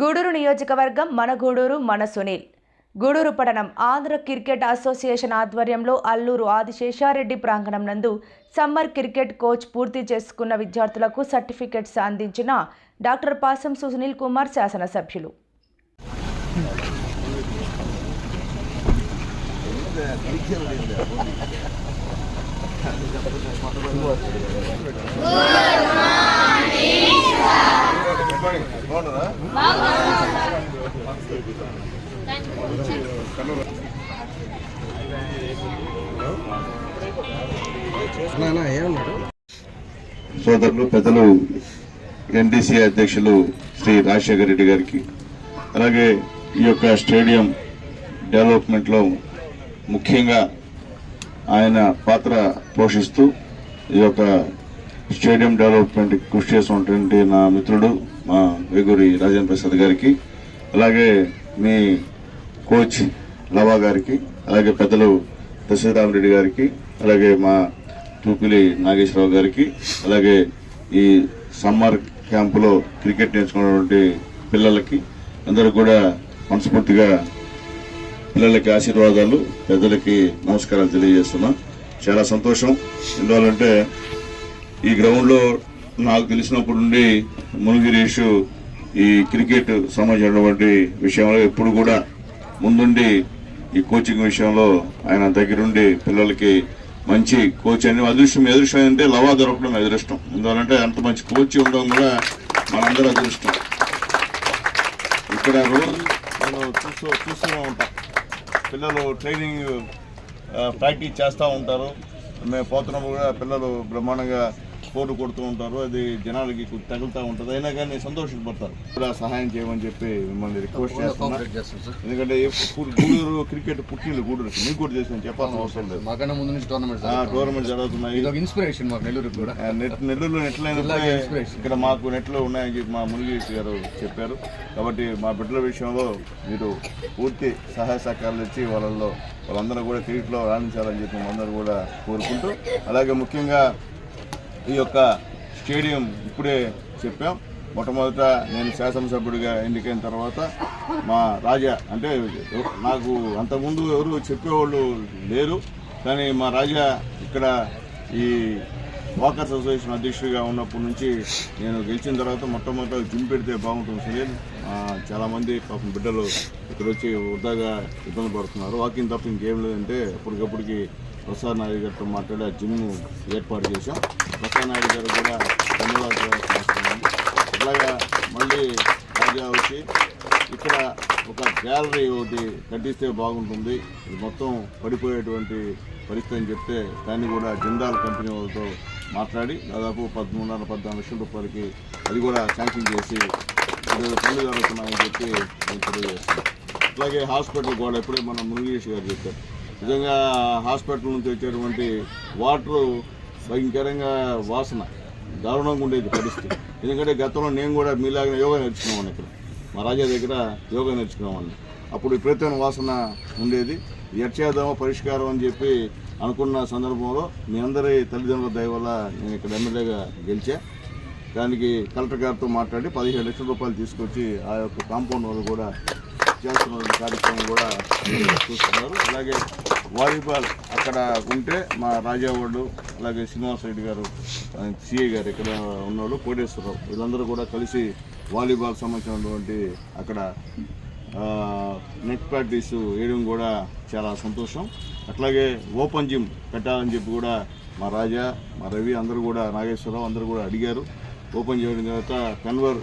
గూడూరు నియోజకవర్గం మన గూడూరు మన సునీల్. గూడూరు పట్టణం ఆంధ్ర క్రికెట్ అసోసియేషన్ ఆధ్వర్యంలో అల్లూరు ఆదిశేషారెడ్డి ప్రాంగణం నందు సమ్మర్ క్రికెట్ కోచ్ పూర్తి చేసుకున్న విద్యార్థులకు సర్టిఫికెట్స్ అందించిన డాక్టర్ పాసం సునీల్ కుమార్ శాసనసభ్యులు. సభ్యులు సోదరులు పెద్దలు ఎన్డీసీ అధ్యక్షులు శ్రీ రాజశేఖర రెడ్డి గారికి అలాగే ఈ యొక్క స్టేడియం డెవలప్మెంట్లో ముఖ్యంగా ఆయన పాత్ర పోషిస్తూ ఈ యొక్క స్టేడియం డెవలప్మెంట్ కృషి చేస్తున్నటువంటి నా మిత్రుడు మా వేగూరి రాజేంద్ర ప్రసాద్ గారికి అలాగే మీ కోచ్ లవా గారికి అలాగే పెద్దలు దశరథరామరెడ్డి గారికి అలాగే మా తూపిలి నాగేశ్వరరావు గారికి అలాగే ఈ సమ్మర్ క్యాంపులో క్రికెట్ నేర్చుకున్నటువంటి పిల్లలకి అందరూ కూడా మనస్ఫూర్తిగా పిల్లలకి ఆశీర్వాదాలు పెద్దలకి నమస్కారాలు తెలియజేస్తున్నాం. చాలా సంతోషం. ఎందువల్లంటే ఈ గ్రౌండ్లో నాకు తెలిసినప్పటి నుండి మునిగిరీష్ ఈ క్రికెట్ సంబంధించినటువంటి విషయంలో ఎప్పుడు కూడా ముందుండి ఈ కోచింగ్ విషయంలో ఆయన దగ్గరుండి పిల్లలకి మంచి కోచ్ అని అదృష్టం ఎదృష్టం అంటే లవా దొరకడం ఎదురుష్టం ఎందువలంటే ఎందువల్లంటే అంత మంచి కోచ్ ఉండడం కూడా మనందరూ అదృష్టం. ఇక్కడ రోజు చూస్తూ చూస్తూనే ఉంటాం. పిల్లలు ట్రైనింగ్ ప్రాక్టీస్ చేస్తూ ఉంటారు. మేము పోతున్నప్పుడు కూడా పిల్లలు బ్రహ్మాండంగా కోరు కొడుతూ ఉంటారు అది జనాలకి తగులుతూ ఉంటుంది. అయినా కానీ సంతోషపడతారు కూడా సహాయం చేయమని చెప్పి మిమ్మల్ని రిక్వెస్ట్ చేస్తున్నా. ఎందుకంటే గూడూరు క్రికెట్ పుట్టింది గూడూరు మీకు కూడా చేసిన చెప్పాల్సిన అవసరం లేదు. మాకన్నా ముందు నుంచి టోర్నమెంట్ టోర్నమెంట్ జరుగుతున్నాయి. ఇన్స్పిరేషన్ మాకు నెల్లూరుకి కూడా. నెల్లూరులో నెట్లైన. ఇక్కడ మాకు నెట్లు ఉన్నాయని చెప్పి మా మునిగేష్ గారు చెప్పారు. కాబట్టి మా బిడ్డల విషయంలో మీరు పూర్తి సహాయ సహకారాలు ఇచ్చి వాళ్ళల్లో వాళ్ళందరూ కూడా క్రికెట్లో రాణించాలని చెప్పి మనందరూ కూడా కోరుకుంటూ అలాగే ముఖ్యంగా ఈ యొక్క స్టేడియం ఇప్పుడే చెప్పాం. మొట్టమొదట నేను శాసనసభ్యుడిగా ఎన్నికైన తర్వాత మా రాజా అంటే నాకు అంతకుముందు ఎవరు చెప్పేవాళ్ళు లేరు. కానీ మా రాజా ఇక్కడ ఈ వాకర్స్ అసోసియేషన్ అధ్యక్షుడిగా ఉన్నప్పటి నుంచి నేను గెలిచిన తర్వాత మొట్టమొదట జిమ్ పెడితే బాగుంటుంది సునీల్. చాలామంది పాపం బిడ్డలు ఇక్కడ వచ్చి వృధాగా ఇబ్బంది పడుతున్నారు. వాకింగ్ తప్ప ఇంకేం లేదంటే అప్పటికప్పటికి ప్రసాద్ నాయుడు గారితో మాట్లాడి ఆ జిమ్ ఏర్పాటు చేశాం. ప్రసాద్ గారు కూడా ధన్యవాదాలు అలాగా మళ్ళీ తాజా వచ్చి ఇక్కడ ఒక గ్యాలరీ ఒకటి కట్టిస్తే బాగుంటుంది. ఇది మొత్తం పడిపోయేటువంటి పరిస్థితి అని చెప్తే దాన్ని కూడా జిందాల్ కంపెనీ వాళ్ళతో మాట్లాడి దాదాపు పదమూడున్నర పద్నాలుగు లక్షల రూపాయలకి అది కూడా శాంక్షన్ చేసి ఈరోజు పనులు జరుగుతున్నాయని చెప్పి నేను తెలియజేస్తున్నాను. హాస్పిటల్ కూడా ఎప్పుడే మన మునిగేష్ గారు చెప్పారు. నిజంగా హాస్పిటల్ నుంచి వచ్చేటువంటి వాటరు భయంకరంగా వాసన దారుణంగా ఉండేది పరిస్థితి. ఎందుకంటే గతంలో నేను కూడా మీలాగా యోగా నేర్చుకున్నాను ఇక్కడ. మా రాజా దగ్గర యోగా నేర్చుకున్నామని అప్పుడు విపరీతమైన వాసన ఉండేది. ఎట్ చేద్దామో పరిష్కారం అని చెప్పి అనుకున్న సందర్భంలో మీ అందరి తల్లిదండ్రుల దయ వల్ల నేను ఇక్కడ ఎమ్మెల్యేగా గెలిచా. దానికి కలెక్టర్ గారితో మాట్లాడి పదిహేడు లక్షల రూపాయలు తీసుకొచ్చి ఆ యొక్క కాంపౌండ్ వాళ్ళు కూడా చేస్తున్న కార్యక్రమం కూడా చూస్తున్నారు. అలాగే వాలీబాల్ అక్కడ ఉంటే మా రాజావాడు అలాగే శ్రీనివాస్ రెడ్డి గారు సిఐ గారు ఇక్కడ ఉన్నాడు కోటేశ్వరరావు వీళ్ళందరూ కూడా కలిసి వాలీబాల్ సంబంధించినటువంటి అక్కడ నెట్ ప్రాక్టీస్ వేయడం కూడా చాలా సంతోషం. అట్లాగే ఓపెన్ జిమ్ పెట్టాలని చెప్పి కూడా మా రాజా మా రవి అందరూ కూడా నాగేశ్వరరావు అందరూ కూడా అడిగారు. ఓపెన్ చేయడం తర్వాత కన్వర్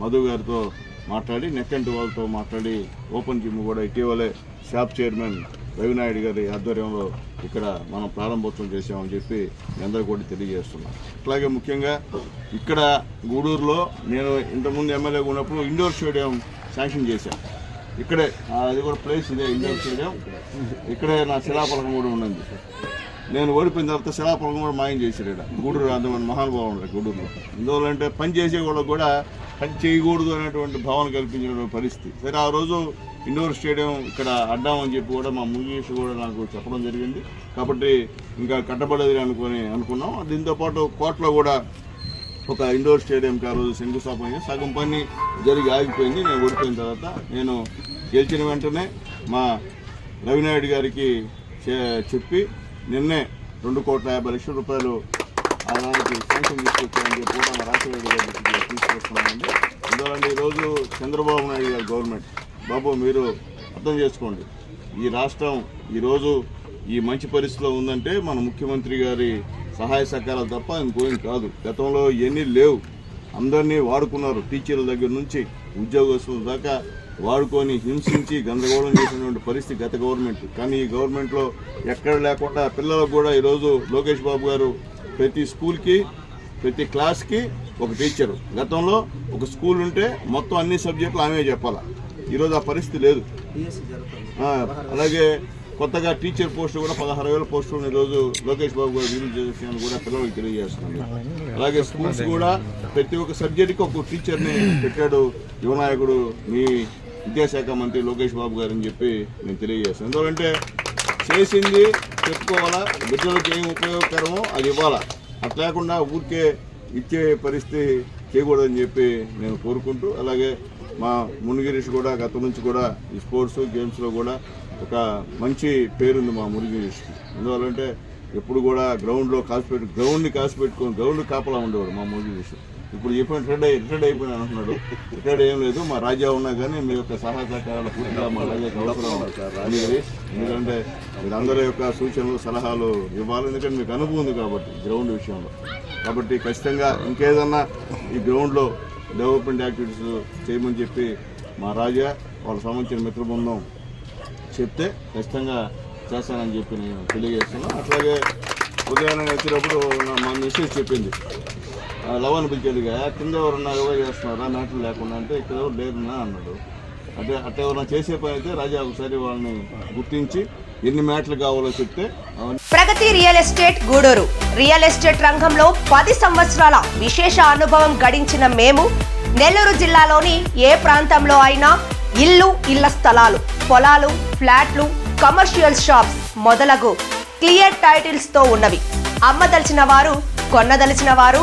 మధు గారితో మాట్లాడి నెక్కంటి వాళ్ళతో మాట్లాడి ఓపెన్ జిమ్ కూడా ఇటీవలే షాప్ చైర్మన్ రవినాయుడు గారి ఆధ్వర్యంలో ఇక్కడ మనం ప్రారంభోత్సవం చేసామని చెప్పి మీ అందరూ కూడా తెలియజేస్తున్నాం. అట్లాగే ముఖ్యంగా ఇక్కడ గూడూరులో నేను ఇంతకుముందు ఎమ్మెల్యేగా ఉన్నప్పుడు ఇండోర్ స్టేడియం శాంక్షన్ చేశాను ఇక్కడే అది కూడా ప్లేస్ ఇదే ఇండోర్ స్టేడియం. ఇక్కడే నా శిలాఫలకం కూడా ఉన్నది. నేను ఓడిపోయిన తర్వాత శిలాఫలకం కూడా మాయం చేశారు ఇక్కడ. గూడూరు అందమైన మహానుభావం గూడూరులో. ఎందువల్లంటే పని చేసే వాళ్ళకు కూడా పని చేయకూడదు అనేటువంటి భావన కల్పించిన పరిస్థితి. సరే ఆ రోజు ఇండోర్ స్టేడియం ఇక్కడ అడ్డామని చెప్పి కూడా మా ముగేష్ కూడా నాకు చెప్పడం జరిగింది. కాబట్టి ఇంకా కట్టబడేది అనుకుని అనుకున్నాం. దీంతో పాటు కోట్లో కూడా ఒక ఇండోర్ స్టేడియంకి ఆ రోజు శంకుస్థాపన చేసి సగం పని జరిగి ఆగిపోయింది. నేను ఓడిపోయిన తర్వాత నేను గెలిచిన వెంటనే మా రవినాయుడు గారికి చే- చెప్పి నిన్నే రెండు కోట్ల యాభై లక్షల రూపాయలు అలాంటి దానికి శాంక్షన్ తీసుకొచ్చామని చెప్పి కూడా మా రాష్ట్రపతి గారి తీసుకొస్తున్నామండి. ఎందుకంటే ఈరోజు చంద్రబాబు నాయుడు గారు గవర్నమెంట్. బాబు మీరు అర్థం చేసుకోండి. ఈ రాష్ట్రం ఈరోజు ఈ మంచి పరిస్థితిలో ఉందంటే మన ముఖ్యమంత్రి గారి సహాయ సహకారాలు తప్ప ఇంకోం కాదు. గతంలో ఇవన్నీ లేవు. అందరినీ వాడుకున్నారు. టీచర్ల దగ్గర నుంచి ఉద్యోగస్తుల దాకా వాడుకొని హింసించి గందరగోళం చేసినటువంటి పరిస్థితి గత గవర్నమెంట్. కానీ ఈ గవర్నమెంట్లో ఎక్కడ లేకుండా పిల్లలకు కూడా ఈరోజు లోకేష్ బాబు గారు ప్రతి స్కూల్కి ప్రతి క్లాస్కి ఒక టీచరు. గతంలో ఒక స్కూల్ ఉంటే మొత్తం అన్ని సబ్జెక్టులు ఆమె చెప్పాలా? ఈరోజు ఆ పరిస్థితి లేదు. ఆ, అలాగే కొత్తగా టీచర్ పోస్టు కూడా పదహారు వేల పోస్టులు ఈరోజు లోకేష్ బాబు గారు రిలీజ్ చేసిన కూడా పిల్లలకు తెలియజేస్తుంది అలాగే స్కూల్స్ కూడా ప్రతి ఒక్క సబ్జెక్టుకి ఒక టీచర్ని పెట్టాడు యువనాయకుడు మీ విద్యాశాఖ మంత్రి లోకేష్ బాబు గారు అని చెప్పి నేను తెలియజేస్తాను ఎందుకంటే చేసింది చెప్పుకోవాలా బిడ్డలకు ఏం ఉపయోగకరమో అది ఇవ్వాలా? అట్లా లేకుండా ఊరికే ఇచ్చే పరిస్థితి చేయకూడదని చెప్పి నేను కోరుకుంటూ అలాగే మా మునిగిరీష్ కూడా గత నుంచి కూడా ఈ స్పోర్ట్స్ గేమ్స్లో కూడా ఒక మంచి పేరుంది మా మునిగిరీష్కి. ఎందువల్లంటే ఎప్పుడు కూడా గ్రౌండ్లో కాసిపెట్టు గ్రౌండ్ని కాసిపెట్టుకొని గ్రౌండ్ కాపలా ఉండేవాడు మా మునిగిరీష్. ఇప్పుడు చెప్పిన రిటైర్డ్ అయ్యి రిటైర్డ్ అయిపోయినా అంటున్నాడు. రిటైర్డ్ ఏం లేదు మా రాజా ఉన్నా కానీ మీ యొక్క సహాయ సహకారాలు పూర్తిగా మా రాజాకి అవసరం మునిగిరీష్ ఎందుకంటే మీరందరి యొక్క సూచనలు సలహాలు ఇవ్వాలి. ఎందుకంటే మీకు అనుభవం ఉంది కాబట్టి గ్రౌండ్ విషయంలో. కాబట్టి ఖచ్చితంగా ఇంకేదన్నా ఈ గ్రౌండ్లో డెవలప్మెంట్ యాక్టివిటీస్ చేయమని చెప్పి మా రాజా వాళ్ళ సంబంధించిన మిత్ర బృందం చెప్తే ఖచ్చితంగా చేస్తానని చెప్పి నేను తెలియజేస్తున్నాను. అట్లాగే ఉదయాన్నే వచ్చేటప్పుడు నా మా మెసేజ్ చెప్పింది. లవన్ పిలిచేదిగా కింద ఎవరన్నా ఎవరు చేస్తున్నారా మ్యాటర్ లేకుండా అంటే ఇక్కడ ఎవరు లేదన్నా అన్నాడు. అంటే అట్లా ఎవరన్నా చేసే పని అయితే రాజా ఒకసారి వాళ్ళని గుర్తించి ఎన్ని మ్యాట్లు కావాలో చెప్తే Pragati real estate Gudur. Real estate రంగంలో పది సంవత్సరాల విశేష అనుభవం గడించిన మేము నెల్లూరు జిల్లాలోని ఏ ప్రాంతంలో అయినా ఇల్లు ఇళ్ళ స్థలాలు పొలాలు ఫ్లాట్లు కమర్షియల్ షాప్స్ మొదలగు క్లియర్ టైటిల్స్తో ఉన్నవి. అమ్మదలిచిన వారు కొన్నదలిచిన వారు